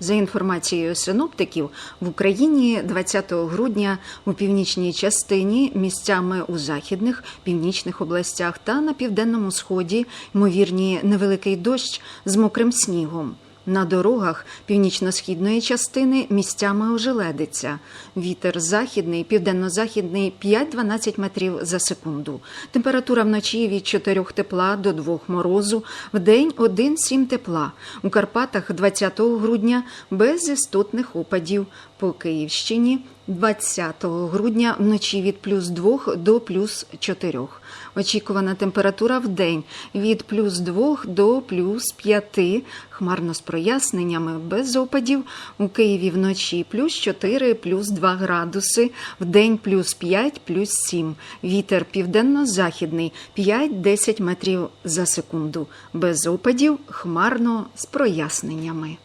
За інформацією синоптиків, в Україні 20 грудня у північній частині місцями у західних, північних областях та на південному сході ймовірні невеликий дощ з мокрим снігом. На дорогах північно-східної частини місцями ожеледиться. Вітер західний, південно-західний 5-12 метрів за секунду. Температура вночі від 4 тепла до 2 морозу, в день 1-7 тепла. У Карпатах 20 грудня без істотних опадів. По Київщині 20 грудня вночі від плюс 2 до плюс 4. Очікувана температура в день від плюс 2 до плюс 5, хмарно з проясненнями, без опадів. У Києві вночі плюс 4, плюс 2 градуси, в день плюс 5, плюс 7. Вітер південно-західний 5-10 метрів за секунду. Без опадів, хмарно з проясненнями.